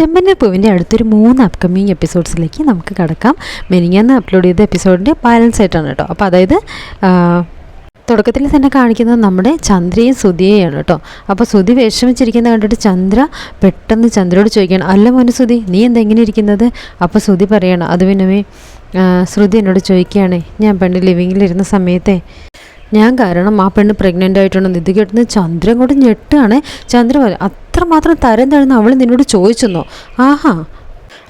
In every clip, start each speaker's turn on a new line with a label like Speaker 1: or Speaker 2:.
Speaker 1: ചെമ്പന്നീർ പൂവിന്റെ അടുത്തൊരു മൂന്ന് അപ്കമിങ് എപ്പിസോഡ്സിലേക്ക് നമുക്ക് കടക്കാം. മെനിങ്ങാന്ന് അപ്ലോഡ് ചെയ്ത എപ്പിസോഡിന്റെ ബാലൻസ് ആയിട്ടാണ് കേട്ടോ. അപ്പോൾ അതായത് തുടക്കത്തിൽ തന്നെ കാണിക്കുന്നത് നമ്മുടെ ചന്ദ്രയും സുധിയെയാണ് കേട്ടോ. അപ്പോൾ സുധി വിഷമിച്ചിരിക്കുന്ന കണ്ടിട്ട് ചന്ദ്ര പെട്ടെന്ന് ചന്ദ്രയോട് ചോദിക്കുകയാണ് അല്ല മോനെ സുധി നീ എന്താ ഇങ്ങനെ ഇരിക്കുന്നത്? അപ്പോൾ സുധി പറയണം അത് പിന്നെ ശ്രുതി എന്നോട് ചോദിക്കുകയാണേ ഞാൻ പണ്ട് ലിവിങ്ങിലിരുന്ന സമയത്തെ ഞാൻ കാരണം ആ പെണ്ണ് പ്രഗ്നന്റ് ആയിട്ടുണ്ടെന്ന് ഇത് കേട്ടുന്ന ചന്ദ്രൻ കൂടെ ഞെട്ടാണ്. ചന്ദ്ര പറയും അത്രമാത്രം തരം തഴുന്ന അവൾ നിന്നോട് ചോദിച്ചെന്നോ? ആഹാ.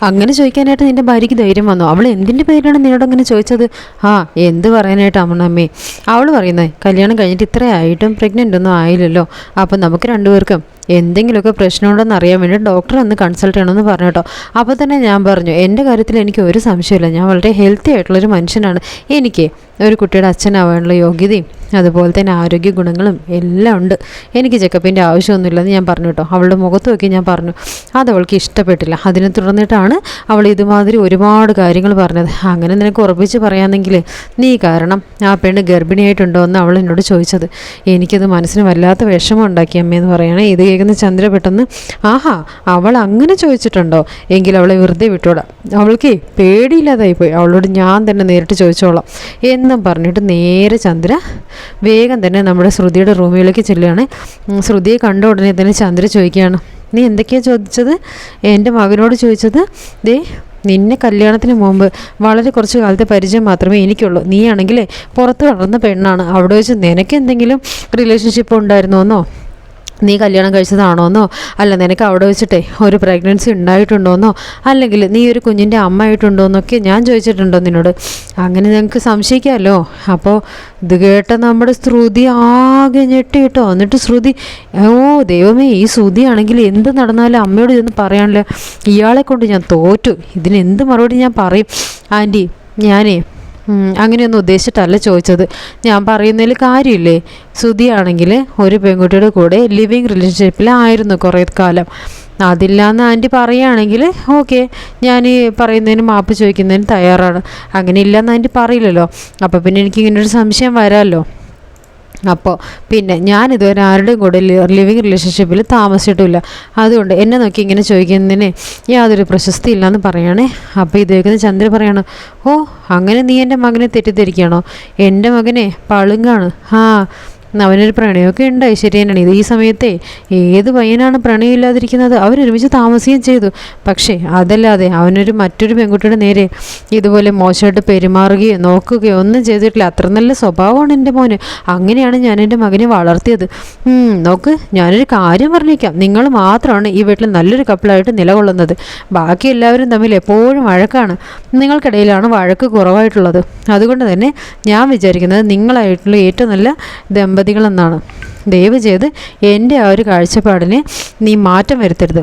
Speaker 1: അങ്ങനെ ചോദിക്കാനായിട്ട് നിന്റെ ഭാര്യയ്ക്ക് ധൈര്യം വന്നു? അവൾ എന്തിന്റെ പേരിലാണ് നിന്നോട് അങ്ങനെ ചോദിച്ചത്? ആ എന്ത് പറയാനായിട്ട് അമ്മണമ്മേ അവൾ പറയുന്നത് കല്യാണം കഴിഞ്ഞിട്ട് ഇത്രയായിട്ടും പ്രഗ്നന്റ് ഒന്നും ആയില്ലല്ലോ. അപ്പം നമുക്ക് രണ്ടുപേർക്കും എന്തെങ്കിലുമൊക്കെ പ്രശ്നമുണ്ടെന്ന് അറിയാൻ വേണ്ടി ഡോക്ടറെ ഒന്ന് കൺസൾട്ട് ചെയ്യണമെന്ന് പറഞ്ഞു കേട്ടോ. അപ്പോൾ തന്നെ ഞാൻ പറഞ്ഞു എന്റെ കാര്യത്തിൽ എനിക്ക് ഒരു സംശയമില്ല ഞാൻ വളരെ ഹെൽത്തി ആയിട്ടുള്ളൊരു മനുഷ്യനാണ്. എനിക്ക് ഒരു കുട്ടിയുടെ അച്ഛനാവാനുള്ള യോഗ്യതയും അതുപോലെ തന്നെ ആരോഗ്യ ഗുണങ്ങളും എല്ലാം ഉണ്ട്. എനിക്ക് ചെക്കപ്പിന്റെ ആവശ്യമൊന്നുമില്ലെന്ന് ഞാൻ പറഞ്ഞു കേട്ടോ. അവളുടെ മുഖത്ത് നോക്കി ഞാൻ പറഞ്ഞു അത് അവൾക്ക് ഇഷ്ടപ്പെട്ടില്ല. അതിനെ തുടർന്നിട്ടാണ് അവൾ ഇതുമാതിരി ഒരുപാട് കാര്യങ്ങൾ പറഞ്ഞത്. അങ്ങനെ നിനക്ക് ഉറപ്പിച്ച് പറയാമെന്നെങ്കിൽ നീ കാരണം ആ പെണ്ണ് ഗർഭിണിയായിട്ടുണ്ടോ എന്ന് അവൾ എന്നോട് ചോദിച്ചത്. എനിക്കത് മനസ്സിന് വല്ലാത്ത വിഷമം ഉണ്ടാക്കി അമ്മയെന്ന് പറയണേ. ഇത് കേൾക്കുന്ന ചന്ദ്ര പെട്ടെന്ന് ആഹാ അവൾ അങ്ങനെ ചോദിച്ചിട്ടുണ്ടോ? എങ്കിൽ അവളെ വെറുതെ വിട്ടോടാം അവൾക്ക് പേടിയില്ലാതായി പോയി. അവളോട് ഞാൻ തന്നെ നേരിട്ട് ചോദിച്ചോളാം എന്നും പറഞ്ഞിട്ട് നേരെ ചന്ദ്ര വേഗം തന്നെ നമ്മുടെ ശ്രുതിയുടെ റൂമിലേക്ക് ചെല്ലുകയാണ്. ശ്രുതിയെ കണ്ട ഉടനെ തന്നെ ചന്ദ്ര ചോദിക്കുകയാണ് നീ എന്തൊക്കെയാണ് ചോദിച്ചത്? എന്റെ മകനോട് ചോദിച്ചത് ദേ നിന്നെ കല്യാണത്തിന് മുമ്പ് വളരെ കുറച്ച് കാലത്തെ പരിചയം മാത്രമേ എനിക്കുള്ളൂ. നീയാണെങ്കിലേ പുറത്ത് വളർന്ന പെണ്ണാണ്. അവിടെ വെച്ച് നിനക്ക് എന്തെങ്കിലും റിലേഷൻഷിപ്പ് ഉണ്ടായിരുന്നോന്നോ? നീ കല്യാണം കഴിച്ചതാണോന്നോ? അല്ല നിനക്ക് അവിടെ വെച്ചിട്ടേ ഒരു പ്രഗ്നൻസി ഉണ്ടായിട്ടുണ്ടോന്നോ? അല്ലെങ്കിൽ നീ ഒരു കുഞ്ഞിന്റെ അമ്മ ആയിട്ടുണ്ടോന്നൊക്കെ ഞാൻ ചോദിച്ചിട്ടുണ്ടോ നിന്നോട്? അങ്ങനെ ഞങ്ങൾക്ക് സംശയിക്കാമല്ലോ അപ്പോൾ ഇത് കേട്ട നമ്മുടെ ശ്രുതി ആകെ ഞെട്ടി കേട്ടോ എന്നിട്ട് ശ്രുതി ഓ ദൈവമേ ഈ ശ്രുതിയാണെങ്കിൽ എന്ത് നടന്നാലും അമ്മയോട് ഇതൊന്നും പറയാനില്ല. ഇയാളെ കൊണ്ട് ഞാൻ തോറ്റു. ഇതിന് എന്ത് മറുപടി ഞാൻ പറയും? ആന്റി ഞാനേ അങ്ങനെയൊന്നും ഉദ്ദേശിച്ചിട്ടല്ല ചോദിച്ചത്. ഞാൻ പറയുന്നതിൽ കാര്യമില്ലേ? ശ്രുതിയാണെങ്കിൽ ഒരു പെൺകുട്ടിയുടെ കൂടെ ലിവിങ് റിലേഷൻഷിപ്പിലായിരുന്നു കുറേ കാലം. അതില്ലാന്ന് ആന്റി പറയുകയാണെങ്കിൽ ഓക്കെ ഞാൻ ഈ പറയുന്നതിന് മാപ്പ് ചോദിക്കുന്നതിന് തയ്യാറാണ്. അങ്ങനെ ഇല്ലയെന്ന് ആന്റി പറയില്ലല്ലോ. അപ്പോൾ പിന്നെ എനിക്ക് ഇങ്ങനെ ഒരു സംശയം വരാമല്ലോ. അപ്പോൾ പിന്നെ ഞാൻ ഇതുവരെ ആരുടെയും കൂടെ ലിവിങ് റിലേഷൻഷിപ്പിൽ താമസിച്ചിട്ടില്ല. അതുകൊണ്ട് എന്നെ നോക്കി ഇങ്ങനെ ചോദിക്കുന്നതിന് യാതൊരു പ്രശസ്തി ഇല്ലയെന്ന് പറയണേ. അപ്പോൾ ഇത് കേൾക്കുന്ന ചന്ദ്ര പറയണം ഓ അങ്ങനെ നീ എന്റെ മകനെ തെറ്റിദ്ധരിക്കുകയാണോ എന്റെ മകനെ പളുങ്കാണ് ആ അവനൊരു പ്രണയമൊക്കെ ഉണ്ട് ഐശ്വര്യനാണ് ഇത് ഈ സമയത്തെ ഏത് പയ്യനാണ് പ്രണയം ഇല്ലാതിരിക്കുന്നത് അവരൊരുമിച്ച് താമസിക്കുകയും ചെയ്തു. പക്ഷേ അതല്ലാതെ അവനൊരു മറ്റൊരു പെൺകുട്ടിയുടെ നേരെ ഇതുപോലെ മോശമായിട്ട് പെരുമാറുകയോ നോക്കുകയോ ഒന്നും ചെയ്തിട്ടില്ല. അത്ര നല്ല സ്വഭാവമാണ് എന്റെ മോന്. അങ്ങനെയാണ് ഞാൻ എന്റെ മകനെ വളർത്തിയത്. നോക്ക് ഞാനൊരു കാര്യം പറഞ്ഞേക്കാം. നിങ്ങൾ മാത്രമാണ് ഈ വീട്ടിൽ നല്ലൊരു കപ്പിളായിട്ട് നിലകൊള്ളുന്നത്. ബാക്കി എല്ലാവരും തമ്മിൽ എപ്പോഴും വഴക്കാണ്. നിങ്ങൾക്കിടയിലാണ് വഴക്ക് കുറവായിട്ടുള്ളത്. അതുകൊണ്ട് തന്നെ ഞാൻ വിചാരിക്കുന്നത് നിങ്ങളായിട്ടുള്ള ഏറ്റവും നല്ല ദമ്പതികളെന്നാണ്. ദയവ് ചെയ്ത് എന്റെ ആ ഒരു കാഴ്ചപ്പാടിന് നീ മാറ്റം വരുത്തരുത്.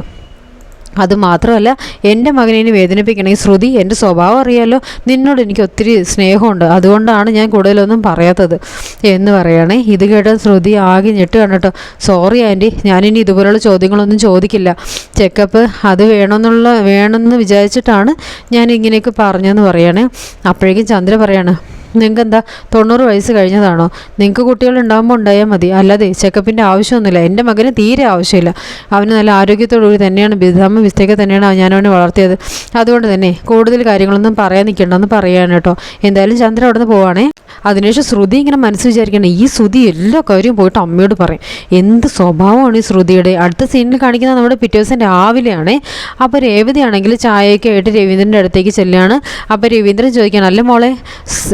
Speaker 1: അതുമാത്രമല്ല എന്റെ മകനെ ഇനി വേദനിപ്പിക്കണമെങ്കിൽ ശ്രുതി എന്റെ സ്വഭാവം അറിയാലോ. നിന്നോട് എനിക്ക് ഒത്തിരി സ്നേഹമുണ്ട്. അതുകൊണ്ടാണ് ഞാൻ കൂടുതലൊന്നും പറയാത്തത് എന്ന് പറയണേ. ഇത് കേട്ട ശ്രുതി ആകെ ഞെട്ട് കണ്ടിട്ടോ. സോറി ആന്റി ഞാനിനി ഇതുപോലുള്ള ചോദ്യങ്ങളൊന്നും ചോദിക്കില്ല. ചെക്കപ്പ് അത് വേണമെന്നുള്ള വേണമെന്ന് വിചാരിച്ചിട്ടാണ് ഞാൻ ഇങ്ങനെയൊക്കെ പറഞ്ഞതെന്ന് പറയണേ. അപ്പോഴേക്കും ചന്ദ്ര പറയാണ് നിങ്ങൾക്ക് എന്താ തൊണ്ണൂറ് വയസ്സ് കഴിഞ്ഞതാണോ? നിങ്ങൾക്ക് കുട്ടികൾ ഉണ്ടാകുമ്പോൾ ഉണ്ടായാൽ മതി. അല്ലാതെ ചെക്കപ്പിന്റെ ആവശ്യമൊന്നുമില്ല. എന്റെ മകന് തീരെ ആവശ്യമില്ല. അവന് നല്ല ആരോഗ്യത്തോടുകൂടി തന്നെയാണ് ബിദാമ മിസ്റ്റേക്ക് തന്നെയാണ് ഞാൻ അവനെ വളർത്തിയത്. അതുകൊണ്ട് തന്നെ കൂടുതൽ കാര്യങ്ങളൊന്നും പറയാൻ നിൽക്കണ്ടെന്ന് പറയാണ് കേട്ടോ. എന്തായാലും ചന്ദ്രൻ അവിടെ നിന്ന് പോവാണേ. അതിനുശേഷം ശ്രുതി ഇങ്ങനെ മനസ്സ് വിചാരിക്കണം. ഈ ശ്രുതി എല്ലാ കാര്യവും പോയിട്ട് അമ്മയോട് പറയും. എന്ത് സ്വഭാവമാണ് ഈ ശ്രുതിയുടെ? അടുത്ത സീനിൽ കാണിക്കുന്ന നമ്മുടെ പിറ്റേ ദിവസം രാവിലെയാണ് അപ്പോൾ രേവതിയാണെങ്കിൽ ചായയൊക്കെ ആയിട്ട് രവീന്ദ്രന്റെ അടുത്തേക്ക് ചെല്ലുകയാണ് അപ്പോൾ രവീന്ദ്രൻ ചോദിക്കുകയാണ് അല്ല മോളെ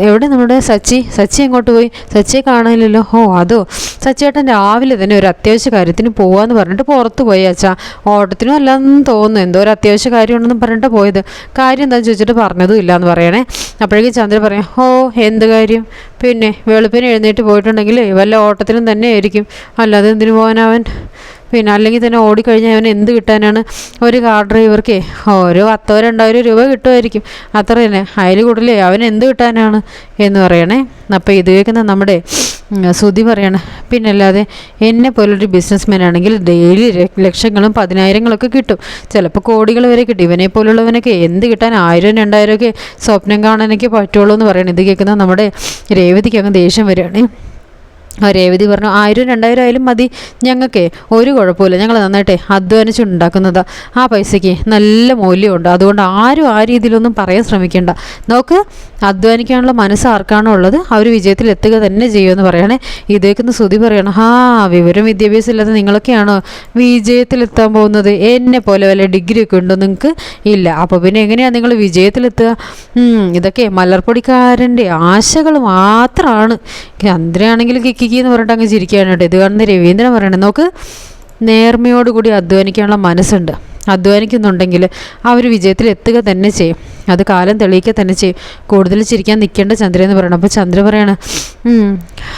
Speaker 1: എവിടെ നമ്മുടെ സച്ചി സച്ചി എങ്ങോട്ട് പോയി? സച്ചിയെ കാണാനില്ലല്ലോ. ഓ അതോ. സച്ചിയേട്ടൻ രാവിലെ തന്നെ ഒരു അത്യാവശ്യ കാര്യത്തിന് പോവാന്ന് പറഞ്ഞിട്ട് പുറത്ത് പോയി അച്ഛാ. ഓട്ടത്തിനും അല്ലാന്ന് തോന്നുന്നു. എന്തോ ഒരു അത്യാവശ്യ കാര്യമുണ്ടെന്ന് പറഞ്ഞിട്ട് പോയത്. കാര്യം എന്താണെന്ന് ചോദിച്ചിട്ട് പറഞ്ഞതും ഇല്ലയെന്ന് പറയണേ. അപ്പോഴേക്കും ചന്ദ്ര പറയാം ഓ എന്ത് കാര്യം? പിന്നെ വെളുപ്പിന് എഴുന്നേറ്റ് പോയിട്ടുണ്ടെങ്കിൽ വല്ല ഓട്ടത്തിനും തന്നെ ആയിരിക്കും. അല്ലാതെ എന്തിനു പോകാനവൻ പിന്നെ അല്ലെങ്കിൽ തന്നെ ഓടിക്കഴിഞ്ഞാൽ അവന് എന്ത് കിട്ടാനാണ്? ഒരു കാർ ഡ്രൈവർക്ക് ഓരോ പത്തോ രണ്ടായിരം രൂപ കിട്ടുമായിരിക്കും. അത്ര തന്നെ. അതിൽ കൂടുതലേ അവന് എന്ത് കിട്ടാനാണ് എന്ന് പറയണേ. അപ്പോൾ ഇത് കേൾക്കുന്ന നമ്മുടെ ശ്രുതി സുധി പിന്നെ അല്ലാതെ എന്നെ പോലൊരു ബിസിനസ്മാൻ ആണെങ്കിൽ ഡെയിലി ലക്ഷങ്ങളും പതിനായിരങ്ങളൊക്കെ കിട്ടും. ചിലപ്പോൾ കോടികൾ വരെ കിട്ടും. ഇവനെ പോലുള്ളവനൊക്കെ എന്ത് കിട്ടാൻ ആയിരം രണ്ടായിരം ഒക്കെ സ്വപ്നം കാണാനൊക്കെ പറ്റുള്ളൂ എന്ന് പറയണം. ഇത് കേൾക്കുന്ന നമ്മുടെ രേവതിക്ക് അങ്ങ് ദേഷ്യം വരികയാണ്. രേവതി പറഞ്ഞു ആയിരം രണ്ടായിരം ആയാലും മതി. ഞങ്ങൾക്കേ ഒരു കുഴപ്പമില്ല ഞങ്ങൾ നന്നായിട്ടെ അധ്വാനിച്ചുണ്ടാക്കുന്നത്. ആ പൈസയ്ക്ക് നല്ല മൂല്യമുണ്ട്. അതുകൊണ്ട് ആരും ആ രീതിയിലൊന്നും പറയാൻ ശ്രമിക്കേണ്ട. നോക്ക് അധ്വാനിക്കാനുള്ള മനസ്സ് ആർക്കാണോ ഉള്ളത് അവർ വിജയത്തിൽ എത്തുക തന്നെ ചെയ്യുമെന്ന് പറയണേ. ഇതേക്കൊന്ന് ശ്രുതി പറയണം ഹാ വിവരം വിദ്യാഭ്യാസം ഇല്ലാതെ നിങ്ങളൊക്കെയാണോ വിജയത്തിലെത്താൻ പോകുന്നത്? എന്നെ പോലെ വല്ല ഡിഗ്രി ഒക്കെ ഉണ്ടോ നിങ്ങൾക്ക് ഇല്ല. അപ്പോൾ പിന്നെ എങ്ങനെയാണ് നിങ്ങൾ വിജയത്തിലെത്തുക? ഇതൊക്കെ മലർപ്പൊടിക്കാരന്റെ ആശകൾ മാത്രമാണ് ചന്ദ്രയാണെങ്കിൽ കിക്കിക്കി എന്ന് പറഞ്ഞിട്ട് അങ്ങ് ചിരിക്കുകയാണ് കേട്ടോ ഇത് കാണുന്ന രവീന്ദ്രൻ പറയണേ നോക്ക് നേർമയോടുകൂടി അധ്വാനിക്കാനുള്ള മനസ്സുണ്ട്. അധ്വാനിക്കുന്നുണ്ടെങ്കിൽ ആ ഒരു വിജയത്തിൽ എത്തുക തന്നെ ചെയ്യും. അത് കാലം തെളിയിക്കുക തന്നെ ചെയ്യും. കൂടുതൽ ചിരിക്കാൻ നിൽക്കേണ്ട ചന്ദ്ര എന്ന് പറയണം അപ്പോൾ ചന്ദ്ര പറയാണ്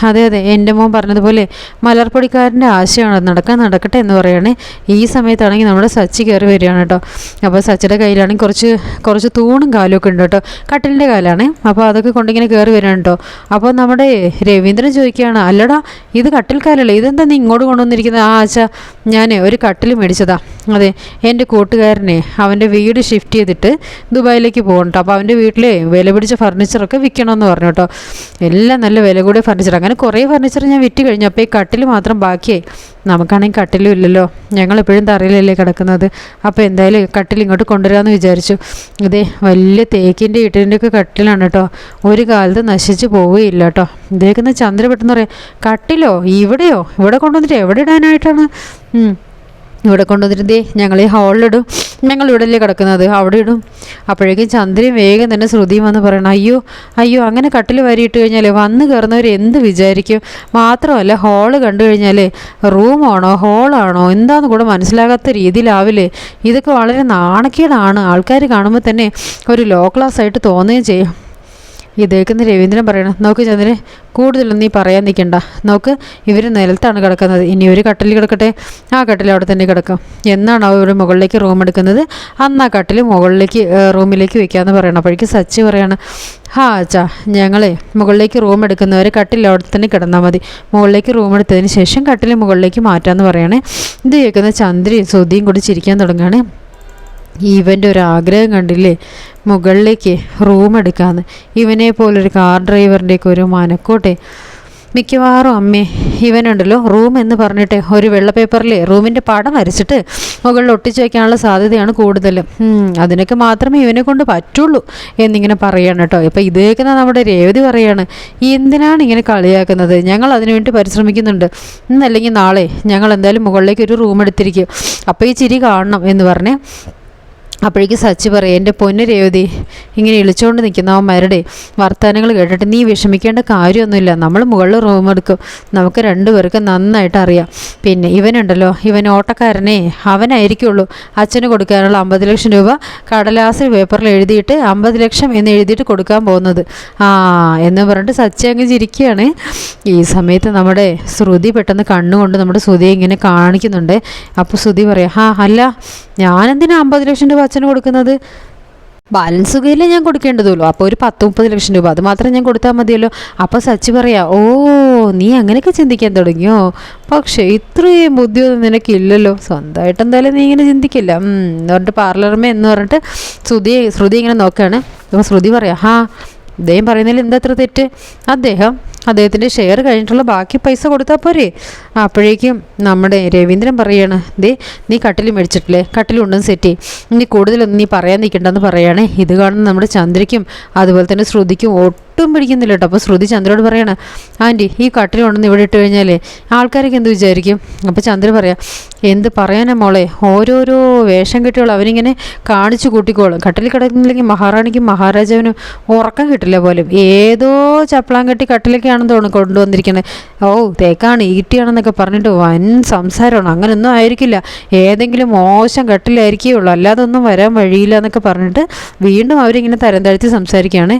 Speaker 1: അതെ അതെ എന്റെ മോൻ പറഞ്ഞതുപോലെ മലർപ്പൊടിക്കാരന്റെ ആശയമാണ്. നടക്കാൻ നടക്കട്ടെ എന്ന് പറയണേ. ഈ സമയത്താണെങ്കിൽ നമ്മുടെ സച്ചി കയറി വരികയാണ് കേട്ടോ. അപ്പോൾ സച്ചിയുടെ കയ്യിലാണെങ്കിൽ കുറച്ച് കുറച്ച് തൂണും കാലും ഒക്കെ ഉണ്ട് കേട്ടോ. കട്ടിലിന്റെ കാലാണ്. അപ്പോൾ അതൊക്കെ കൊണ്ടിങ്ങനെ കയറി വരികയാണ് കേട്ടോ. അപ്പോൾ നമ്മുടെ രവീന്ദ്രൻ ചോദിക്കുകയാണ് അല്ലടാ ഇത് കട്ടിൽ കാലല്ലേ? ഇതെന്താ നീ ഇങ്ങോട്ട് കൊണ്ടുവന്നിരിക്കുന്നത്? ആ ആച്ച ഞാൻ ഒരു കട്ടിൽ മേടിച്ചതാ. അതെ എന്റെ കൂട്ടുകാരനെ അവന്റെ വീട് ഷിഫ്റ്റ് ചെയ്തിട്ട് ദുബായിലേക്ക് പോകണ്ട അപ്പോൾ അവന്റെ വീട്ടിലെ വില പിടിച്ച ഫർണിച്ചറൊക്കെ വിൽക്കണമെന്ന് പറഞ്ഞു കേട്ടോ എല്ലാം നല്ല വില കൂടിയ ഫർണിച്ചർ അങ്ങനെ കുറേ ഫർണിച്ചർ ഞാൻ വിറ്റ് കഴിഞ്ഞു. അപ്പോൾ ഈ കട്ടിൽ മാത്രം ബാക്കിയായി. നമുക്കാണെങ്കിൽ കട്ടിലും ഇല്ലല്ലോ. ഞങ്ങൾ എപ്പോഴും തറയിലല്ലേ കിടക്കുന്നത്. അപ്പോൾ എന്തായാലും കട്ടിൽ ഇങ്ങോട്ട് കൊണ്ടുവരാമെന്ന് വിചാരിച്ചു. ഇതേ വലിയ തേക്കിന്റെ ഇട്ടിന്റെയൊക്കെ കട്ടിലാണ് കേട്ടോ ഒരു കാലത്ത് നശിച്ച് പോവുകയില്ല കേട്ടോ ഇതേക്കുന്ന ചന്ദ്ര പെട്ടെന്ന് പറയാം. കട്ടിലോ? ഇവിടെയോ? ഇവിടെ കൊണ്ടുവന്നിട്ട് എവിടെ ഇടാനായിട്ടാണ്. ഇവിടെ കൊണ്ടുവന്നിട്ട് ദേ ഞങ്ങൾ ഈ ഹാളിലിടും ഞങ്ങൾ ഇവിടെ അല്ലേ കിടക്കുന്നത്? അവിടെ ഇടും. അപ്പോഴേക്കും ചന്ദ്രൻ വേഗം തന്നെ ശ്രുതിയും വന്ന് പറയണം അയ്യോ അയ്യോ അങ്ങനെ കട്ടിൽ വരിയിട്ട് കഴിഞ്ഞാൽ വന്ന് കയറുന്നവർ എന്ത് വിചാരിക്കും? മാത്രമല്ല ഹാൾ കണ്ടു കഴിഞ്ഞാൽ റൂമാണോ ഹാളാണോ എന്താണെന്ന് കൂടെ മനസ്സിലാകാത്ത രീതിയിലാവില്ലേ? ഇതൊക്കെ വളരെ നാണക്കേടാണ്. ആൾക്കാർ കാണുമ്പോൾ തന്നെ ഒരു ലോ ക്ലാസ് ആയിട്ട് തോന്നുകയും ചെയ്യും. ഇതേക്കുന്ന രവീന്ദ്രൻ പറയണം നോക്ക് ചന്ദ്രൻ കൂടുതലൊന്നും നീ പറയാൻ നിൽക്കണ്ട നോക്ക് ഇവർ നിലത്താണ് കിടക്കുന്നത്. ഇനി ഒരു കട്ടിൽ കിടക്കട്ടെ? ആ കട്ടിൽ അവിടെ തന്നെ കിടക്കാം. എന്നാണ് അവർ മുകളിലേക്ക് റൂം എടുക്കുന്നത്? അന്ന് ആ കട്ടിൽ മുകളിലേക്ക് റൂമിലേക്ക് വെക്കാമെന്ന് പറയണം. അപ്പോഴേക്ക് സച്ചി പറയണം ഹാ അച്ഛാ ഞങ്ങളെ മുകളിലേക്ക് റൂം എടുക്കുന്നവർ കട്ടിൽ അവിടെ തന്നെ കിടന്നാൽ മതി. മുകളിലേക്ക് റൂം എടുത്തതിന് ശേഷം കട്ടിൽ മുകളിലേക്ക് മാറ്റാമെന്ന് പറയണേ. ഇത് കേൾക്കുന്ന ചന്ദ്രയും സുധിയും കൂടി ചിരിക്കാൻ തുടങ്ങുകയാണ് ഇവന്റെ ഒരു ആഗ്രഹം കണ്ടില്ലേ? മുകളിലേക്ക് റൂം എടുക്കാമെന്ന് ഇവനെ പോലൊരു കാർ ഡ്രൈവറിന്റെയൊക്കെ ഒരു മനക്കോട്ടെ. മിക്കവാറും അമ്മേ ഇവനുണ്ടല്ലോ റൂം എന്ന് പറഞ്ഞിട്ട് ഒരു വെള്ള പേപ്പറിൽ റൂമിന്റെ പടം വരച്ചിട്ട് മുകളിൽ ഒട്ടിച്ചു വയ്ക്കാനുള്ള സാധ്യതയാണ് കൂടുതൽ അതിനൊക്കെ മാത്രമേ ഇവനെ കൊണ്ട് പറ്റുള്ളൂ എന്നിങ്ങനെ പറയാണ് കേട്ടോ. ഇപ്പം ഇത് കേൾക്കുന്ന നമ്മുടെ രേവതി പറയാണ് എന്തിനാണ് ഇങ്ങനെ കളിയാക്കുന്നത്? ഞങ്ങൾ അതിനുവേണ്ടി പരിശ്രമിക്കുന്നുണ്ട്. ഇന്നല്ലെങ്കിൽ നാളെ ഞങ്ങൾ എന്തായാലും മുകളിലേക്ക് ഒരു റൂം എടുത്തിരിക്കും. അപ്പോൾ ഈ ചിരി കാണണം എന്ന് പറഞ്ഞേ അപ്പോഴേക്ക് സച്ചി പറയും എന്റെ പൊന്ന് രേവതി ഇങ്ങനെ ഇളിച്ചുകൊണ്ട് നിൽക്കുന്നവന്മാരുടെ വർത്തമാനങ്ങൾ കേട്ടിട്ട് നീ വിഷമിക്കേണ്ട കാര്യമൊന്നുമില്ല. നമ്മൾ മുകളിൽ റൂം എടുക്കും. നമുക്ക് രണ്ടുപേർക്കും നന്നായിട്ട് അറിയാം. പിന്നെ ഇവനുണ്ടല്ലോ ഇവൻ ഓട്ടക്കാരനെ അവനായിരിക്കുള്ളൂ. അച്ഛന് കൊടുക്കാനുള്ള അമ്പത് ലക്ഷം രൂപ കടലാസിൽ പേപ്പറിൽ എഴുതിയിട്ട് അമ്പത് ലക്ഷം എന്ന് എഴുതിയിട്ട് കൊടുക്കാൻ പോകുന്നത്. ആ എന്ന് പറഞ്ഞിട്ട് സച്ചി അങ്ങ് ചിരിക്കുകയാണ്. ഈ സമയത്ത് നമ്മുടെ ശ്രുതി പെട്ടെന്ന് കണ്ണുകൊണ്ട് നമ്മുടെ ശ്രുതിയെ ഇങ്ങനെ കാണിക്കുന്നുണ്ട്. അപ്പോൾ ശ്രുതി പറയാം ആ അല്ല ഞാനെന്തിനാ അമ്പത് ലക്ഷം രൂപ അച്ഛന് കൊടുക്കുന്നത്? ബാലൻസ് തുകയിലേ ഞാൻ കൊടുക്കേണ്ടതുള്ളൂ. അപ്പോൾ ഒരു പത്ത് മുപ്പത് ലക്ഷം രൂപ അത് മാത്രം ഞാൻ കൊടുത്താൽ മതിയല്ലോ. അപ്പോൾ സച്ചി പറയാ ഓ നീ അങ്ങനെയൊക്കെ ചിന്തിക്കാൻ തുടങ്ങിയോ? പക്ഷേ ഇത്രയും ബുദ്ധിയൊന്നും നിനക്കില്ലല്ലോ. സ്വന്തമായിട്ട് എന്തായാലും നീ ഇങ്ങനെ ചിന്തിക്കില്ല. എന്ന് പറഞ്ഞിട്ട് പാർലർമേ എന്ന് പറഞ്ഞിട്ട് ശ്രുതി ശ്രുതി ഇങ്ങനെ നോക്കുകയാണ് അപ്പോൾ ശ്രുതി പറയാം ഹാ അദ്ദേഹം പറയുന്നതിൽ എന്താ അത്ര തെറ്റ്? അദ്ദേഹം അദ്ദേഹത്തിന്റെ ഷെയർ കഴിഞ്ഞിട്ടുള്ള ബാക്കി പൈസ കൊടുത്താൽ പോരെ. അപ്പോഴേക്കും നമ്മുടെ രവീന്ദ്രൻ പറയാണ് ദേ നീ കട്ടിൽ മേടിച്ചിട്ടില്ലേ? കട്ടിലുണ്ടെന്ന് സെറ്റ് ചെയ്യും. നീ കൂടുതലൊന്നും നീ പറയാൻ നിൽക്കണ്ടെന്ന് പറയുകയാണേ ഇത് കാണുന്ന നമ്മുടെ ചന്ദ്രയ്ക്കും അതുപോലെ തന്നെ ശ്രുതിക്കും ഒട്ടും പിടിക്കുന്നില്ല കേട്ടോ. അപ്പോൾ ശ്രുതി ചന്ദ്രയോട് പറയാണ് ആന്റി ഈ കട്ടിൽ കൊണ്ടുവന്ന് ഇവിടെ ഇട്ട് കഴിഞ്ഞാലേ ആൾക്കാരൊക്കെ എന്ത് വിചാരിക്കും? അപ്പോൾ ചന്ദ്ര പറയാം എന്ത് പറയാനാ മോളെ? ഓരോരോ വേഷം കെട്ടിയോളും അവനിങ്ങനെ കാണിച്ചു കൂട്ടിക്കോളും. കട്ടിൽ കിടക്കുന്നില്ലെങ്കിൽ മഹാറാണിക്കും മഹാരാജാവിനും ഉറക്കം കിട്ടില്ല പോലും. ഏതോ ചപ്പളാൻ കെട്ടി കട്ടിലൊക്കെയാണെന്ന് തോന്നുന്നു കൊണ്ടുവന്നിരിക്കുന്നത് ഓ തേക്കാണ് ഈട്ടിയാണെന്നൊക്കെ പറഞ്ഞിട്ട് വൻ സംസാരമാണ്. അങ്ങനൊന്നും ആയിരിക്കില്ല. ഏതെങ്കിലും മോശം കട്ടിലായിരിക്കുകയുള്ളൂ അല്ലാതെ ഒന്നും വരാൻ വഴിയില്ല എന്നൊക്കെ പറഞ്ഞിട്ട് വീണ്ടും അവരിങ്ങനെ തരം താഴ്ത്തി സംസാരിക്കുകയാണ്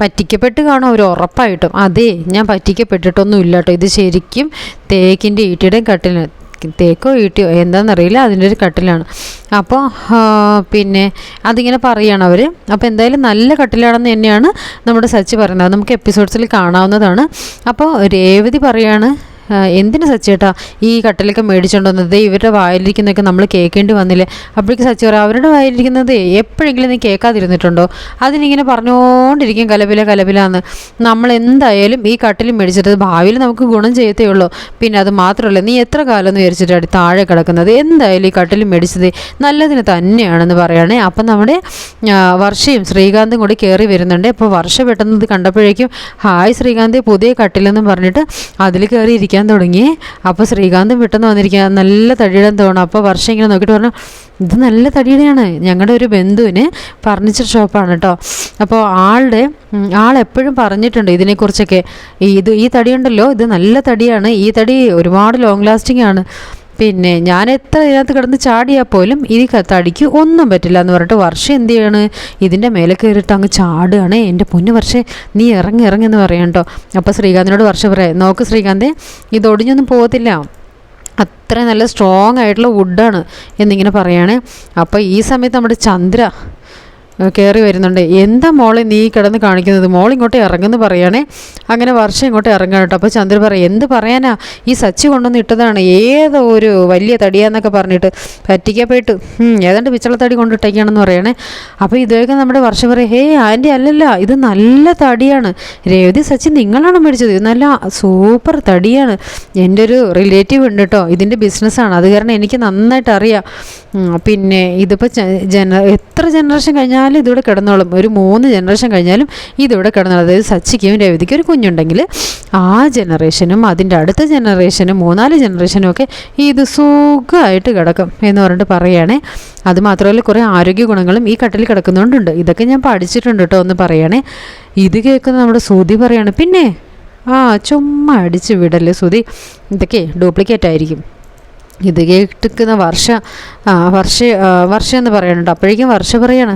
Speaker 1: പറ്റിക്കപ്പെട്ട് കാണും അവർ ഉറപ്പായിട്ടും. അതെ ഞാൻ പറ്റിക്കപ്പെട്ടിട്ടൊന്നും ഇല്ല കേട്ടോ ഇത് ശരിക്കും തേക്കിന്റെ ഈട്ടിയുടെയും കട്ടിലിന് തേക്കോ ഈട്ടിയോ എന്താണെന്നറിയില്ല അതിന്റെ ഒരു കട്ടിലാണ്. അപ്പോൾ പിന്നെ അതിങ്ങനെ പറയുകയാണ് അവർ അപ്പോൾ എന്തായാലും നല്ല കട്ടിലാണെന്ന് തന്നെയാണ് നമ്മുടെ സച്ചി പറയുന്നത്. നമുക്ക് എപ്പിസോഡ്സിൽ കാണാവുന്നതാണ്. അപ്പോൾ രേവതി പറയാണ് എന്തിനു സച്ചേട്ടാ ഈ കട്ടിലൊക്കെ മേടിച്ചുകൊണ്ടുവന്നത് ഇവരുടെ വായിലിരിക്കുന്നതൊക്കെ നമ്മൾ കേൾക്കേണ്ടി വന്നില്ലേ? അപ്പോഴേക്ക് സച്ചി പറയാം അവരുടെ വായിലിരിക്കുന്നത് എപ്പോഴെങ്കിലും നീ കേൾക്കാതിരുന്നിട്ടുണ്ടോ? അതിനിങ്ങനെ പറഞ്ഞുകൊണ്ടിരിക്കും കലപില കലപിലാന്ന്. നമ്മൾ എന്തായാലും ഈ കട്ടിൽ മേടിച്ചിട്ട് ഭാവിയിൽ നമുക്ക് ഗുണം ചെയ്യത്തേ ഉള്ളൂ. പിന്നെ അത് മാത്രമല്ല നീ എത്ര കാലം എന്ന് വിചാരിച്ചിട്ട് താഴെ കിടക്കുന്നത്? എന്തായാലും ഈ കട്ടിൽ മേടിച്ചത് നല്ലതിന് തന്നെയാണെന്ന് പറയുകയാണെ. അപ്പം നമ്മുടെ വർഷയും ശ്രീകാന്തും കൂടി കയറി വരുന്നുണ്ട്. അപ്പോൾ വർഷ പെട്ടെന്ന് കണ്ടപ്പോഴേക്കും ഹായ് ശ്രീകാന്ത് പുതിയ കട്ടിലെന്നും പറഞ്ഞിട്ട് അതിൽ കയറി ഇരിക്കാൻ തുടങ്ങി. അപ്പോൾ ശ്രീകാന്തും പെട്ടെന്ന് വന്നിരിക്കുക നല്ല തടിയിടാൻ തോന്നും അപ്പോൾ വർഷം ഇങ്ങനെ നോക്കിയിട്ട് പറഞ്ഞു ഇത് നല്ല തടിയുടെയാണ്. ഞങ്ങളുടെ ഒരു ബന്ധുവിന് ഫർണിച്ചർ ഷോപ്പാണ് കേട്ടോ അപ്പോൾ ആളുടെ ആൾ എപ്പോഴും പറഞ്ഞിട്ടുണ്ട് ഇതിനെക്കുറിച്ചൊക്കെ. ഇത് ഈ തടിയുണ്ടല്ലോ. ഇത് നല്ല തടിയാണ്. ഈ തടി ഒരുപാട് ലോങ് ലാസ്റ്റിംഗ് ആണ്. പിന്നെ ഞാൻ എത്ര ഇതിനകത്ത് കിടന്ന് ചാടിയാൽ പോലും ഇനി തടിക്ക് ഒന്നും പറ്റില്ല എന്ന് പറഞ്ഞിട്ട് വർഷം എന്ത് ചെയ്യാണ്? ഇതിന്റെ മേലെ കയറിയിട്ട് അങ്ങ് ചാടുകയാണ്. എന്റെ പൊന്ന് വർഷേ നീ ഇറങ്ങി ഇറങ്ങി എന്ന് പറയാം കേട്ടോ. അപ്പോൾ ശ്രീകാന്തിനോട് വർഷം പറയാം നോക്ക് ശ്രീകാന്ത് ഇത് ഒടിഞ്ഞൊന്നും പോകത്തില്ല. അത്ര നല്ല സ്ട്രോങ് ആയിട്ടുള്ള വുഡാണ് എന്നിങ്ങനെ പറയുകയാണ് അപ്പോൾ ഈ സമയത്ത് നമ്മുടെ ചന്ദ്ര കയറി വരുന്നുണ്ട്. എന്താ മോളെ നീ കിടന്ന് കാണിക്കുന്നത്? മോൾ ഇങ്ങോട്ട് ഇറങ്ങുന്നു പറയണേ. അങ്ങനെ വർഷം ഇങ്ങോട്ട് ഇറങ്ങാൻ കേട്ടോ. അപ്പോൾ ചന്ദ്ര പറയും എന്ത് പറയാനാ? ഈ സച്ചി കൊണ്ടുവന്ന് ഇട്ടതാണ്. ഏതോ ഒരു വലിയ തടിയാന്നൊക്കെ പറഞ്ഞിട്ട് പറ്റിക്കപ്പെട്ട് ഏതാണ്ട് പിച്ചളത്തടി കൊണ്ടിട്ടേക്കാണെന്ന് പറയണേ. അപ്പോൾ ഇതൊക്കെ നമ്മുടെ വർഷം പറയും ഹേ ആന്റി അല്ലല്ല ഇത് നല്ല തടിയാണ്. രേവതി സച്ചി നിങ്ങളാണ് മേടിച്ചത്. ഇത് നല്ല സൂപ്പർ തടിയാണ്. എന്റെ ഒരു റിലേറ്റീവ് ഉണ്ട് കേട്ടോ. ഇതിന്റെ ബിസിനസ്സാണ്. അത് കാരണം എനിക്ക് നന്നായിട്ട് അറിയാം. പിന്നെ ഇതിപ്പോൾ ജന എത്ര ജനറേഷൻ കഴിഞ്ഞാലും ഇതിവിടെ കിടന്നോളും. ഒരു മൂന്ന് ജനറേഷൻ കഴിഞ്ഞാലും ഇതിവിടെ കിടന്നോളും. അതായത് സച്ചിക്കും രവിതിക്കും ഒരു കുഞ്ഞുണ്ടെങ്കിൽ ആ ജനറേഷനും അതിന്റെ അടുത്ത ജനറേഷനും മൂന്നാൽ ജനറേഷനും ഒക്കെ ഇത് സുഖമായിട്ട് കിടക്കും എന്ന് പറഞ്ഞിട്ട് പറയുകയാണേ അതുമാത്രമല്ല കുറേ ആരോഗ്യ ഗുണങ്ങളും ഈ കട്ടിൽ കിടക്കുന്നതുകൊണ്ടുണ്ട് ഇതൊക്കെ ഞാൻ പഠിച്ചിട്ടുണ്ട് കേട്ടോ എന്ന് പറയുകയാണേ ഇത് കേൾക്കുന്ന നമ്മുടെ സുതി പറയാണ് പിന്നെ? ആ ചുമ്മാ അടിച്ച് വിടല്ലേ സുതി ഇതൊക്കെ ഡ്യൂപ്ലിക്കേറ്റ് ആയിരിക്കും. ഇത് കേട്ടിക്കുന്ന വർഷ വർഷ വർഷ എന്ന് പറയുന്നുണ്ട് അപ്പോഴേക്കും വർഷ പറയാണ്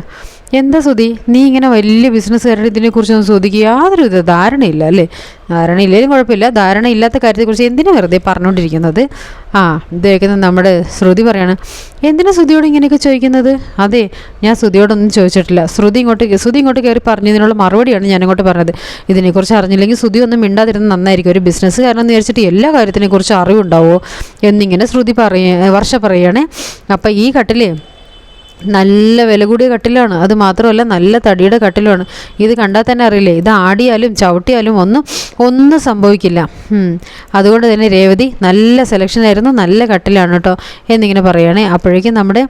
Speaker 1: എന്താ സുതി നീ ഇങ്ങനെ വലിയ ബിസിനസ്സുകാരുടെ ഇതിനെക്കുറിച്ചൊന്നും സുതിക്ക് യാതൊരു വിധ ധാരണയില്ല അല്ലേ? ധാരണ ഇല്ലെങ്കിലും കുഴപ്പമില്ല. ധാരണ ഇല്ലാത്ത കാര്യത്തെക്കുറിച്ച് എന്തിനു വെറുതെ പറഞ്ഞുകൊണ്ടിരിക്കുന്നത്? ആ ഇത് കേൾക്കുന്നത് നമ്മുടെ ശ്രുതി പറയാണ് എന്തിനാ ശ്രുതിയോട് ഇങ്ങനെയൊക്കെ ചോദിക്കുന്നത്? അതെ ഞാൻ ശ്രുതിയോടൊന്നും ചോദിച്ചിട്ടില്ല. ശ്രുതി ഇങ്ങോട്ട് ശ്രുതി ഇങ്ങോട്ട് കയറി പറഞ്ഞതിനുള്ള മറുപടിയാണ് ഞാൻ ഇങ്ങോട്ട് പറഞ്ഞത്. ഇതിനെക്കുറിച്ച് അറിഞ്ഞില്ലെങ്കിൽ ശ്രുതി ഒന്നും മിണ്ടാതിരുന്ന നന്നായിരിക്കും. ഒരു ബിസിനസ്സുകാരനെന്ന് വിചാരിച്ചിട്ട് എല്ലാ കാര്യത്തിനെക്കുറിച്ച് അറിവുണ്ടാവോ? എന്നിങ്ങനെ ശ്രുതി പറയ വർഷ പറയുകയാണേ അപ്പം ഈ കട്ടിലേ നല്ല വില കൂടിയ കട്ടിലാണ്. അത് മാത്രമല്ല നല്ല തടിയുടെ കട്ടിലുമാണ്. ഇത് കണ്ടാൽ തന്നെ അറിയില്ലേ? ഇത് ആടിയാലും ചവിട്ടിയാലും ഒന്നും ഒന്നും സംഭവിക്കില്ല. അതുകൊണ്ട് തന്നെ രേവതി നല്ല സെലക്ഷനായിരുന്നു നല്ല കട്ടിലാണ് കേട്ടോ എന്നിങ്ങനെ പറയുകയാണേ. അപ്പോഴേക്കും നമ്മുടെ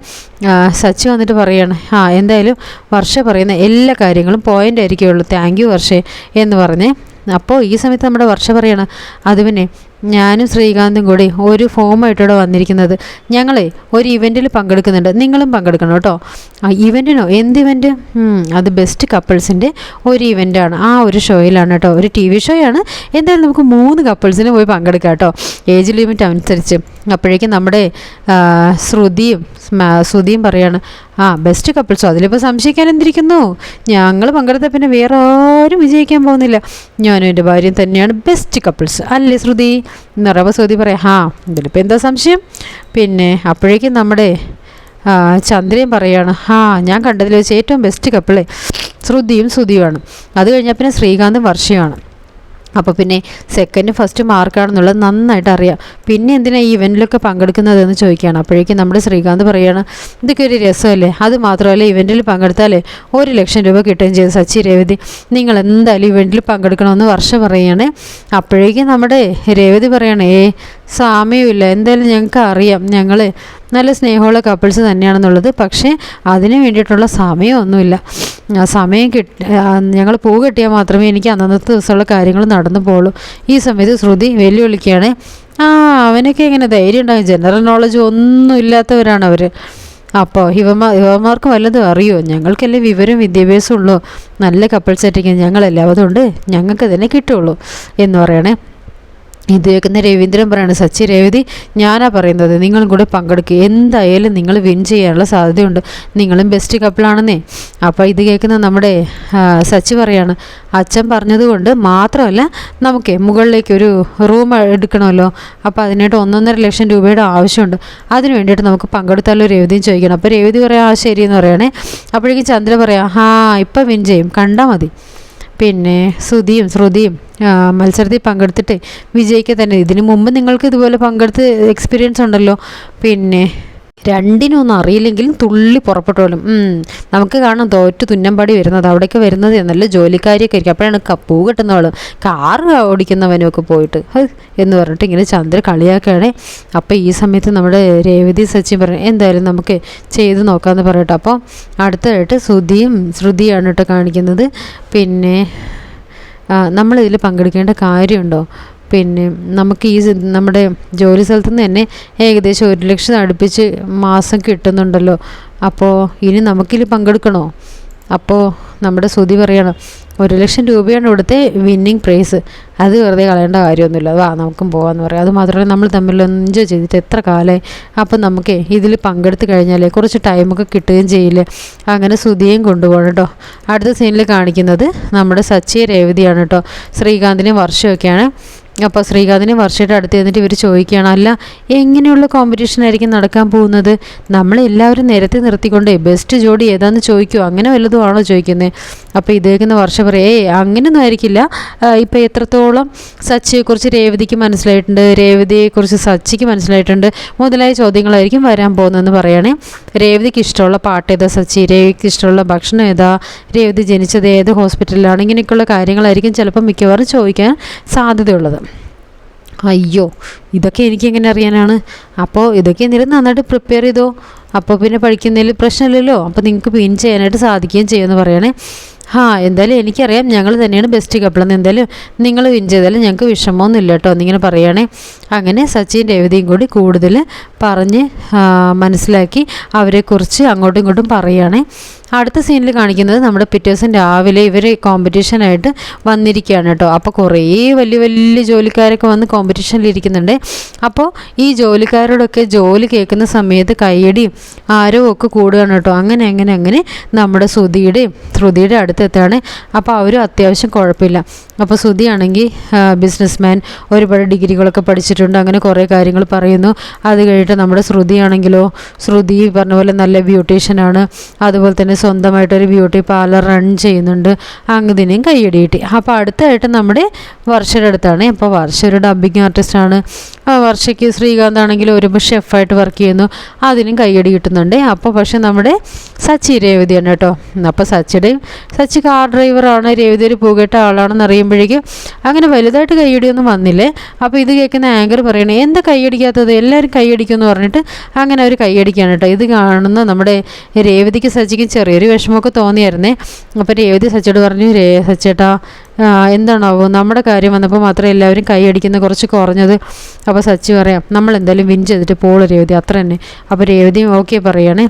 Speaker 1: സച്ചി വന്നിട്ട് പറയുകയാണ്. ആ എന്തായാലും വർഷ പറയുന്ന എല്ലാ കാര്യങ്ങളും പോയിന്റ് ആയിരിക്കുള്ളൂ. താങ്ക് യു വർഷേ എന്ന് പറഞ്ഞേ. അപ്പോൾ ഈ സമയത്ത് നമ്മുടെ വർഷ പറയാണ്. അത് പിന്നെ ഞാനും ശ്രീകാന്തും കൂടി ഒരു ഫോമായിട്ടൂടെ വന്നിരിക്കുന്നത്. ഞങ്ങളെ ഒരു ഇവന്റിൽ പങ്കെടുക്കുന്നുണ്ട്. നിങ്ങളും പങ്കെടുക്കണം കേട്ടോ. ആ ഇവന്റിനോ എന്ത് ഇവന്റ് അത് ബെസ്റ്റ് കപ്പിൾസിന്റെ ഒരു ഇവന്റാണ് ആ ഒരു ഷോയിലാണ് കേട്ടോ. ഒരു ടി വി ഷോയാണ് എന്തായാലും നമുക്ക് മൂന്ന് കപ്പിൾസിന് പോയി പങ്കെടുക്കാം കേട്ടോ. ഏജ് ലിമിറ്റ് അനുസരിച്ച്. അപ്പോഴേക്കും നമ്മുടെ ശ്രുതിയും ശ്രുതിയും പറയാണ് ആ ബെസ്റ്റ് കപ്പിൾസോ അതിലിപ്പോൾ സംശയിക്കാൻ എന്തിരിക്കുന്നു? ഞങ്ങൾ പങ്കെടുത്ത പിന്നെ വേറെ ആരും വിജയിക്കാൻ പോകുന്നില്ല. ഞാനും എന്റെ ഭാര്യയും തന്നെയാണ് ബെസ്റ്റ് കപ്പിൾസ് അല്ലേ ശ്രുതി? നിറവ സ്വതി പറയാം. ഹാ ഇതിലിപ്പോൾ എന്താ സംശയം? പിന്നെ അപ്പോഴേക്കും നമ്മുടെ ചന്ദ്രയും പറയാണ് ആ ഞാൻ കണ്ടതിൽ വെച്ച് ഏറ്റവും ബെസ്റ്റ് കപ്പിളെ ശ്രുതിയും ശ്രുതിയുമാണ് അത് കഴിഞ്ഞാൽ പിന്നെ ശ്രീകാന്തും വർഷയുമാണ്. അപ്പോൾ പിന്നെ സെക്കൻഡ് ഫസ്റ്റ് മാർക്കാണെന്നുള്ളത് നന്നായിട്ട് അറിയാം. പിന്നെ എന്തിനാ ഈ ഇവന്റിലൊക്കെ പങ്കെടുക്കുന്നതെന്ന് ചോദിക്കുകയാണ്. അപ്പോഴേക്കും നമ്മുടെ ശ്രീകാന്ത് പറയുകയാണ് ഇതൊക്കെ ഒരു രസമല്ലേ? അത് മാത്രമല്ല ഇവന്റിൽ പങ്കെടുത്താലേ ഒരു ലക്ഷം രൂപ കിട്ടുകയും ചെയ്തു സച്ചി രേവതി. നിങ്ങൾ എന്തായാലും ഇവന്റിൽ പങ്കെടുക്കണമെന്ന് വർഷം പറയുകയാണ്. അപ്പോഴേക്കും നമ്മുടെ രേവതി പറയണേ ഏ സാമ്യമില്ല എന്തായാലും ഞങ്ങൾക്ക് അറിയാം. ഞങ്ങൾ നല്ല സ്നേഹമുള്ള കപ്പിൾസ് തന്നെയാണെന്നുള്ളത്. പക്ഷേ അതിന് വേണ്ടിയിട്ടുള്ള സമയമൊന്നുമില്ല സമയം കിട്ടി ഞങ്ങൾ പൂ കെട്ടിയാൽ മാത്രമേ എനിക്ക് അന്നന്നത്തെ ദിവസമുള്ള കാര്യങ്ങൾ നടന്നു പോകുള്ളൂ ഈ സമയത്ത് ശ്രുതി വെല്ലുവിളിക്കുകയാണ് ആ അവനൊക്കെ എങ്ങനെ ധൈര്യം ഉണ്ടാകും ജനറൽ നോളജ് ഒന്നും ഇല്ലാത്തവരാണ് അവർ അപ്പോൾ യുവമാർ യുവമാർക്ക് വല്ലതും അറിയോ? ഞങ്ങൾക്കല്ലേ വിവരം വിദ്യാഭ്യാസം ഉള്ളൂ നല്ല കപ്പിൾ സെറ്റിങ് ഞങ്ങളല്ലേ അതുകൊണ്ട് ഞങ്ങൾക്ക് തന്നെ കിട്ടുള്ളൂ എന്ന് പറയണേ. ഇത് കേൾക്കുന്ന രവീന്ദ്രൻ പറയാണ് സച്ചി രേവതി ഞാനാ പറയുന്നത് നിങ്ങളും കൂടെ പങ്കെടുക്കുക എന്തായാലും നിങ്ങൾ വിൻ ചെയ്യാനുള്ള സാധ്യതയുണ്ട്. നിങ്ങളും ബെസ്റ്റ് കപ്പിളാണെന്നേ അപ്പോൾ ഇത് കേൾക്കുന്ന നമ്മുടെ സച്ചി പറയാണ് അച്ഛൻ പറഞ്ഞതുകൊണ്ട് മാത്രമല്ല നമുക്ക് മുകളിലേക്ക് ഒരു റൂം എടുക്കണമല്ലോ. അപ്പോൾ അതിനായിട്ട് ഒന്നൊന്നര ലക്ഷം രൂപയുടെ ആവശ്യമുണ്ട്. അതിന് വേണ്ടിയിട്ട് നമുക്ക് പങ്കെടുത്താലോ? രേവതിയും ചോദിക്കണം. അപ്പോൾ രേവതി പറയാം ആ ശരി എന്ന് പറയണേ. അപ്പോഴേക്കും ചന്ദ്ര പറയാം ആ ഇപ്പം വിൻ ചെയ്യും. കണ്ടാൽ മതി. പിന്നെ ശ്രുതിയും ശ്രുതിയും മത്സരത്തിൽ പങ്കെടുത്തിട്ട് വിജയിക്കുക തന്നെ ഇതിനു മുമ്പ് നിങ്ങൾക്ക് ഇതുപോലെ പങ്കെടുത്ത് എക്സ്പീരിയൻസ് ഉണ്ടല്ലോ. പിന്നെ രണ്ടിനും ഒന്നും അറിയില്ലെങ്കിലും തുള്ളി പുറപ്പെട്ടോളും നമുക്ക് കാണാം തോറ്റ് തുന്നമ്പാടി വരുന്നത് അവിടേക്ക് വരുന്നത് നല്ല ജോലിക്കാരിയൊക്കെ ആയിരിക്കും അപ്പോഴാണ് കപ്പൂ കിട്ടുന്നവളും. കാറ് ഓടിക്കുന്നവനും ഒക്കെ പോയിട്ട് എന്ന് പറഞ്ഞിട്ട് ഇങ്ങനെ ചന്ദ്ര കളിയാക്കുകയാണെ. അപ്പോൾ ഈ സമയത്ത് നമ്മുടെ രേവതി സച്ചിൻ പറഞ്ഞു എന്തായാലും നമുക്ക് ചെയ്ത് നോക്കാമെന്ന് പറയട്ടെ അപ്പോൾ അടുത്തതായിട്ട് ശ്രുതിയും ശ്രുതിയാണ് കേട്ടോ കാണിക്കുന്നത്. പിന്നെ നമ്മളിതിൽ പങ്കെടുക്കേണ്ട കാര്യമുണ്ടോ? പിന്നെ നമുക്ക് ഈ നമ്മുടെ ജോലി സ്ഥലത്തു നിന്ന് തന്നെ ഏകദേശം ഒരു ലക്ഷം അടുപ്പിച്ച് മാസം കിട്ടുന്നുണ്ടല്ലോ. അപ്പോൾ ഇനി നമുക്കിത് പങ്കെടുക്കണോ? അപ്പോൾ നമ്മുടെ ശ്രുതി പറയണം ഒരു ലക്ഷം രൂപയാണ് ഇവിടുത്തെ വിന്നിങ് പ്രൈസ് അത് വെറുതെ കളയേണ്ട കാര്യമൊന്നുമില്ല. വാ നമുക്കും പോകാമെന്ന് പറയാം. അത് മാത്രമല്ല നമ്മൾ തമ്മിൽ എൻജോയ് ചെയ്തിട്ട് എത്ര കാലമായി? അപ്പം നമുക്ക് ഇതിൽ പങ്കെടുത്ത് കഴിഞ്ഞാലേ കുറച്ച് ടൈമൊക്കെ കിട്ടുകയും ചെയ്യില്ലേ? അങ്ങനെ ശ്രുതിയും കൊണ്ടുപോകണം കേട്ടോ. അടുത്ത സീനിൽ കാണിക്കുന്നത് നമ്മുടെ സച്ചി രേവതിയാണ് കേട്ടോ. ശ്രീകാന്തിനും വർഷമൊക്കെയാണ്. അപ്പോൾ ശ്രീകാന്തിനെ വർഷയുടെ അടുത്ത് എന്നിട്ട് ഇവർ ചോദിക്കുകയാണ് അല്ല എങ്ങനെയുള്ള കോമ്പറ്റീഷൻ ആയിരിക്കും നടക്കാൻ പോകുന്നത്? നമ്മളെല്ലാവരും നിരത്തി നിർത്തിക്കൊണ്ടേ ബെസ്റ്റ് ജോഡി ഏതാന്ന് ചോദിക്കുമോ അങ്ങനെ വല്ലതും ആണോ ചോദിക്കുന്നത് അപ്പോൾ ഇതേക്കുന്ന വർഷം പറയേ അങ്ങനെയൊന്നും ആയിരിക്കില്ല. ഇപ്പോൾ എത്രത്തോളം സച്ചിയെക്കുറിച്ച് രേവതിക്ക് മനസ്സിലായിട്ടുണ്ട്? രേവതിയെക്കുറിച്ച് സച്ചിക്ക് മനസ്സിലായിട്ടുണ്ട്? മുതലായ ചോദ്യങ്ങളായിരിക്കും വരാൻ പോകുന്നതെന്ന് പറയണേ. രേവതിക്ക് ഇഷ്ടമുള്ള പാട്ട് ഏതാ സച്ചി? രേവതിക്ക് ഇഷ്ടമുള്ള ഭക്ഷണം ഏതാ? രേവതി ജനിച്ചത് ഏത് ഹോസ്പിറ്റലിലാണ് ഇങ്ങനെയൊക്കെയുള്ള കാര്യങ്ങളായിരിക്കും ചിലപ്പോൾ മിക്കവാറും ചോദിക്കാൻ സാധ്യതയുള്ളത്. അയ്യോ ഇതൊക്കെ എനിക്ക് എങ്ങനെ അറിയാനാണ്? അപ്പോൾ ഇതൊക്കെ എന്തെങ്കിലും നന്നായിട്ട് പ്രിപ്പയർ ചെയ്തോ? അപ്പോൾ പിന്നെ പഠിക്കുന്നതിൽ പ്രശ്നമില്ലല്ലോ? അപ്പോൾ നിങ്ങൾക്ക് പിൻ ചെയ്യാനായിട്ട് സാധിക്കുകയും ചെയ്യുമെന്ന് പറയണേ. ആ എന്തായാലും എനിക്കറിയാം ഞങ്ങൾ തന്നെയാണ് ബെസ്റ്റ് കപ്പിളെന്ന് എന്തായാലും നിങ്ങൾ വിൻ ചെയ്താലും ഞങ്ങൾക്ക് വിഷമമൊന്നും ഇല്ല കേട്ടോ എന്നിങ്ങനെ പറയുകയാണേ അങ്ങനെ സച്ചിൻ രേവതിയും കൂടി കൂടുതൽ പറഞ്ഞ് മനസ്സിലാക്കി അവരെക്കുറിച്ച് അങ്ങോട്ടും ഇങ്ങോട്ടും പറയുകയാണേ അടുത്ത സീനിൽ കാണിക്കുന്നത് നമ്മുടെ പിറ്റേ ദിവസം രാവിലെ ഇവർ കോമ്പറ്റീഷനായിട്ട് വന്നിരിക്കുകയാണ് കേട്ടോ. അപ്പോൾ കുറേ വലിയ വലിയ ജോലിക്കാരൊക്കെ വന്ന് കോമ്പറ്റീഷനിൽ ഇരിക്കുന്നുണ്ട്. അപ്പോൾ ഈ ജോലിക്കാരോടൊക്കെ ജോലി കേൾക്കുന്ന സമയത്ത് കയ്യടിയും ആരോ ഒക്കെ കൂടുകയാണ് കേട്ടോ. അങ്ങനെ അങ്ങനെ അങ്ങനെ നമ്മുടെ ശ്രുതിയുടെയും ശ്രുതിയുടെ അടുത്തെത്താണ്. അപ്പോൾ അവരും അത്യാവശ്യം കുഴപ്പമില്ല. അപ്പോൾ ശ്രുതിയാണെങ്കിൽ ബിസിനസ്മാൻ ഒരുപാട് ഡിഗ്രികളൊക്കെ പഠിച്ചിട്ടുണ്ട്. അങ്ങനെ കുറേ കാര്യങ്ങൾ പറയുന്നു. അത് കഴിഞ്ഞിട്ട് നമ്മുടെ ശ്രുതിയാണെങ്കിലോ ശ്രുതി പറഞ്ഞ പോലെ നല്ല ബ്യൂട്ടീഷ്യനാണ് അതുപോലെ തന്നെ സ്വന്തമായിട്ടൊരു ബ്യൂട്ടി പാർലർ റൺ ചെയ്യുന്നുണ്ട്. അങ്ങതിനെയും കൈയടി കിട്ടി. അപ്പോൾ അടുത്തായിട്ട് നമ്മുടെ വർഷയുടെ അടുത്താണ്. അപ്പോൾ വർഷ ഒരു ഡബ്ബിങ് ആർട്ടിസ്റ്റാണ് വർഷയ്ക്ക് ശ്രീകാന്ത് ആണെങ്കിലും ഒരു ഷെഫായിട്ട് വർക്ക് ചെയ്യുന്നു. അതിനും കൈയടി കിട്ടുന്നുണ്ട്. അപ്പോൾ പക്ഷേ നമ്മുടെ സച്ചി രേവതിയാണ് കേട്ടോ. അപ്പോൾ സച്ചിയുടെയും സച്ചി കാർ ഡ്രൈവറാണ് രേവതി ഒരു പുകട്ട ആളാണെന്ന് അറിയുമ്പോഴേക്കും അങ്ങനെ വലുതായിട്ട് കൈയടിയൊന്നും വന്നില്ലേ. അപ്പോൾ ഇത് കേൾക്കുന്ന ആങ്കർ പറയണേ എന്താ കൈയടിക്കാത്തത് എല്ലാവരും കൈയടിക്കുമെന്ന് പറഞ്ഞിട്ട് അങ്ങനെ അവർ കൈയടിക്കുകയാണ് കേട്ടോ. ഇത് കാണുന്ന നമ്മുടെ രേവതിക്ക് സച്ചിക്ക് ചെറിയൊരു വിഷമമൊക്കെ തോന്നിയായിരുന്നേ. അപ്പോൾ രേവതി സച്ചിയോട് പറഞ്ഞു രേ സച്ചേട്ടാ എന്താണാവോ? നമ്മുടെ കാര്യം വന്നപ്പോൾ മാത്രമേ എല്ലാവരും കൈയടിക്കുന്ന കുറച്ച് കുറഞ്ഞത്. അപ്പോൾ സച്ചി പറയാം നമ്മൾ എന്തായാലും വിൻ ചെയ്തിട്ട് പോൾ രേവതി അത്ര തന്നെ. അപ്പോൾ രേവതിയും ഓക്കെ പറയുകയാണേ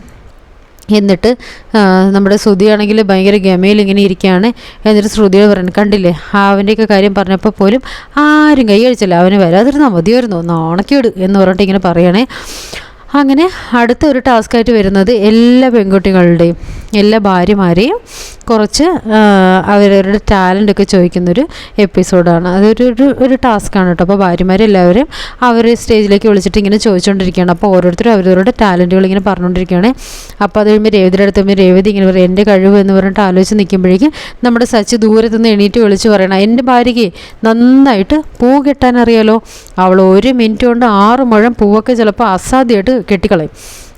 Speaker 1: എന്നിട്ട് നമ്മുടെ ശ്രുതിയാണെങ്കിൽ ഭയങ്കര ഗമയിൽ ഇങ്ങനെ ഇരിക്കുകയാണ് എന്നിട്ട് ശ്രുതിയോട് പറയുന്നത് കണ്ടില്ലേ അവന്റെയൊക്കെ കാര്യം പറഞ്ഞപ്പോൾ പോലും ആരും കൈ കഴിച്ചില്ല അവന് വരാതിരുന്നാൽ മതിയായിരുന്നു. നാണക്കേട് എന്ന് പറഞ്ഞിട്ട് ഇങ്ങനെ പറയണേ. അങ്ങനെ അടുത്ത ഒരു ടാസ്ക്കായിട്ട് വരുന്നത് എല്ലാ പെൺകുട്ടികളുടെയും എല്ലാ ഭാര്യമാരെയും കുറച്ച് അവരവരുടെ ടാലന്റ് ഒക്കെ ചോദിക്കുന്നൊരു എപ്പിസോഡാണ് അതൊരു ഒരു ഒരു ടാസ്ക്കാണ് കേട്ടോ അപ്പോൾ ഭാര്യമാരെല്ലാവരും അവർ സ്റ്റേജിലേക്ക് വിളിച്ചിട്ട് ഇങ്ങനെ ചോദിച്ചുകൊണ്ടിരിക്കുകയാണ് അപ്പോൾ ഓരോരുത്തരും അവരവരുടെ ടാലന്റുകൾ ഇങ്ങനെ പറഞ്ഞുകൊണ്ടിരിക്കുകയാണ് അപ്പോൾ അത് കഴിയുമ്പോൾ രേവതിയുടെ അടുത്ത് കഴിയുമ്പോൾ രേവതി ഇങ്ങനെ പറയും എന്റെ കഴിവ് എന്ന് പറഞ്ഞിട്ട് ആലോചിച്ച് നിൽക്കുമ്പോഴേക്കും നമ്മുടെ സച്ചി ദൂരത്തുനിന്ന് എണീറ്റ് വിളിച്ച് പറയണം എന്റെ ഭാര്യയ്ക്ക് നന്നായിട്ട് പൂ കെട്ടാൻ അറിയാലോ? അവൾ ഒരു മിനിറ്റ് കൊണ്ട് ആറ് മുഴം പൂവൊക്കെ ചിലപ്പോൾ അസാധ്യമായിട്ട് കെട്ടിക്കളയും.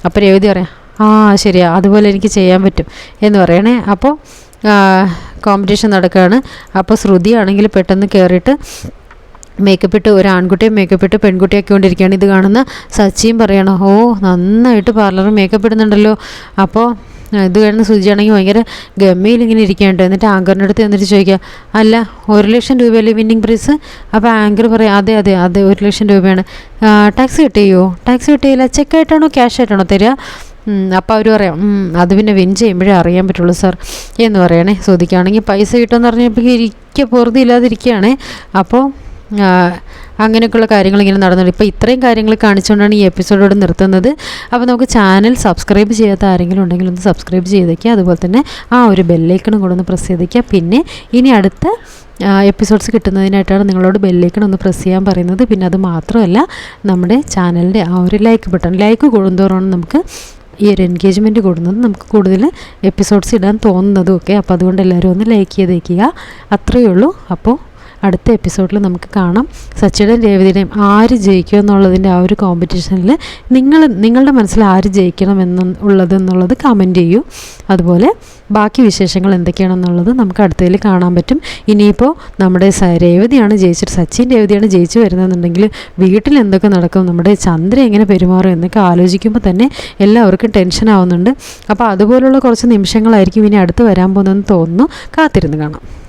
Speaker 1: അപ്പോൾ രേവതി പറയാം ആ ശരിയാ അതുപോലെ എനിക്ക് ചെയ്യാൻ പറ്റും എന്ന് പറയണേ. അപ്പോൾ കോമ്പറ്റീഷൻ നടക്കുകയാണ് അപ്പോൾ ശ്രുതി ആണെങ്കിൽ പെട്ടെന്ന് കയറിയിട്ട് മേക്കപ്പ് ഇട്ട് ഒരു ആൺകുട്ടിയെ മേക്കപ്പ് ഇട്ട് പെൺകുട്ടിയൊക്കെ കൊണ്ടിരിക്കുകയാണ്. ഇത് കാണുന്ന സച്ചിയും പറയണം ഓ നന്നായിട്ട് പാർലർ മേക്കപ്പ് ഇടുന്നുണ്ടല്ലോ. അപ്പോൾ ഇത് കഴിഞ്ഞ സുജിയാണെങ്കിൽ ഭയങ്കര ഗമ്മയിൽ ഇങ്ങനെ ഇരിക്കുകയുണ്ട് എന്നിട്ട് ആങ്കറിന്റെ അടുത്ത് എന്നിട്ട് ചോദിക്കുക അല്ല ഒരു ലക്ഷം രൂപയല്ലേ വിന്നിങ് പ്രൈസ് അപ്പോൾ ആങ്കർ പറയാം അതെ അതെ അതെ ഒരു ലക്ഷം രൂപയാണ്. ടാക്സ് കിട്ടിയോ? ടാക്സ് കിട്ടിയില്ല. ചെക്ക് ആയിട്ടാണോ ക്യാഷ് ആയിട്ടാണോ തരിക? അപ്പോൾ അവർ പറയാം അത് പിന്നെ വിൻ ചെയ്യുമ്പോഴേ അറിയാൻ പറ്റുള്ളൂ സാർ എന്ന് പറയണേ. ചോദിക്കുകയാണെങ്കിൽ പൈസ കിട്ടുമെന്ന് പറഞ്ഞപ്പോൾ ഇരിക്കുക പൊറുതി ഇല്ലാതിരിക്കുകയാണേ. അപ്പോൾ അങ്ങനെയൊക്കെയുള്ള കാര്യങ്ങൾ ഇങ്ങനെ നടന്നുണ്ട്. ഇപ്പോൾ ഇത്രയും കാര്യങ്ങൾ കാണിച്ചുകൊണ്ടാണ് ഈ എപ്പിസോഡോട് നിർത്തുന്നത്. അപ്പോൾ നമുക്ക് ചാനൽ സബ്സ്ക്രൈബ് ചെയ്യാത്ത ആരെങ്കിലും ഉണ്ടെങ്കിൽ ഒന്ന് സബ്സ്ക്രൈബ് ചെയ്തേക്കുക അതുപോലെ തന്നെ ആ ഒരു ബെല്ലൈക്കണും കൂടെ ഒന്ന് പ്രസ് ചെയ്തേക്കുക പിന്നെ ഇനി അടുത്ത എപ്പിസോഡ്സ് കിട്ടുന്നതിനായിട്ടാണ് നിങ്ങളോട് ബെല്ലൈക്കൺ ഒന്ന് പ്രസ് ചെയ്യാൻ പറയുന്നത്. പിന്നെ അത് മാത്രമല്ല നമ്മുടെ ചാനലിന്റെ ആ ഒരു ലൈക്ക് ബട്ടൺ ലൈക്ക് കൂടുന്തോറാണ് നമുക്ക് ഈ ഒരു എൻഗേജ്മെന്റ് കൂടുന്നത്. നമുക്ക് കൂടുതൽ എപ്പിസോഡ്സ് ഇടാൻ തോന്നുന്നതും ഒക്കെ. അപ്പോൾ അതുകൊണ്ട് എല്ലാവരും ഒന്ന് ലൈക്ക് ചെയ്തേക്കുക. അത്രയേ ഉള്ളൂ. അപ്പോൾ അടുത്ത എപ്പിസോഡിൽ നമുക്ക് കാണാം. സച്ചിയുടെയും രേവതിയുടെയും ആര് ജയിക്കും എന്നുള്ളതിന്റെ ആ ഒരു കോമ്പറ്റീഷനിൽ നിങ്ങൾ നിങ്ങളുടെ മനസ്സിൽ ആര് ജയിക്കണം എന്ന് ഉള്ളത് എന്നുള്ളത് കമന്റ് ചെയ്യൂ. അതുപോലെ ബാക്കി വിശേഷങ്ങൾ എന്തൊക്കെയാണെന്നുള്ളത് നമുക്ക് അടുത്തതിൽ കാണാൻ പറ്റും. ഇനിയിപ്പോൾ നമ്മുടെ രേവതിയാണ് ജയിച്ചിട്ട് സച്ചിൻ രേവതിയാണ് ജയിച്ചു വരുന്നതെന്നുണ്ടെങ്കിൽ വീട്ടിൽ എന്തൊക്കെ നടക്കും നമ്മുടെ ചന്ദ്ര എങ്ങനെ പെരുമാറും എന്നൊക്കെ ആലോചിക്കുമ്പോൾ തന്നെ എല്ലാവർക്കും ടെൻഷൻ ആവുന്നുണ്ട്. അപ്പോൾ അതുപോലുള്ള കുറച്ച് നിമിഷങ്ങളായിരിക്കും ഇനി അടുത്ത് വരാൻ പോകുന്നതെന്ന് തോന്നുന്നു. കാത്തിരുന്ന് കാണാം.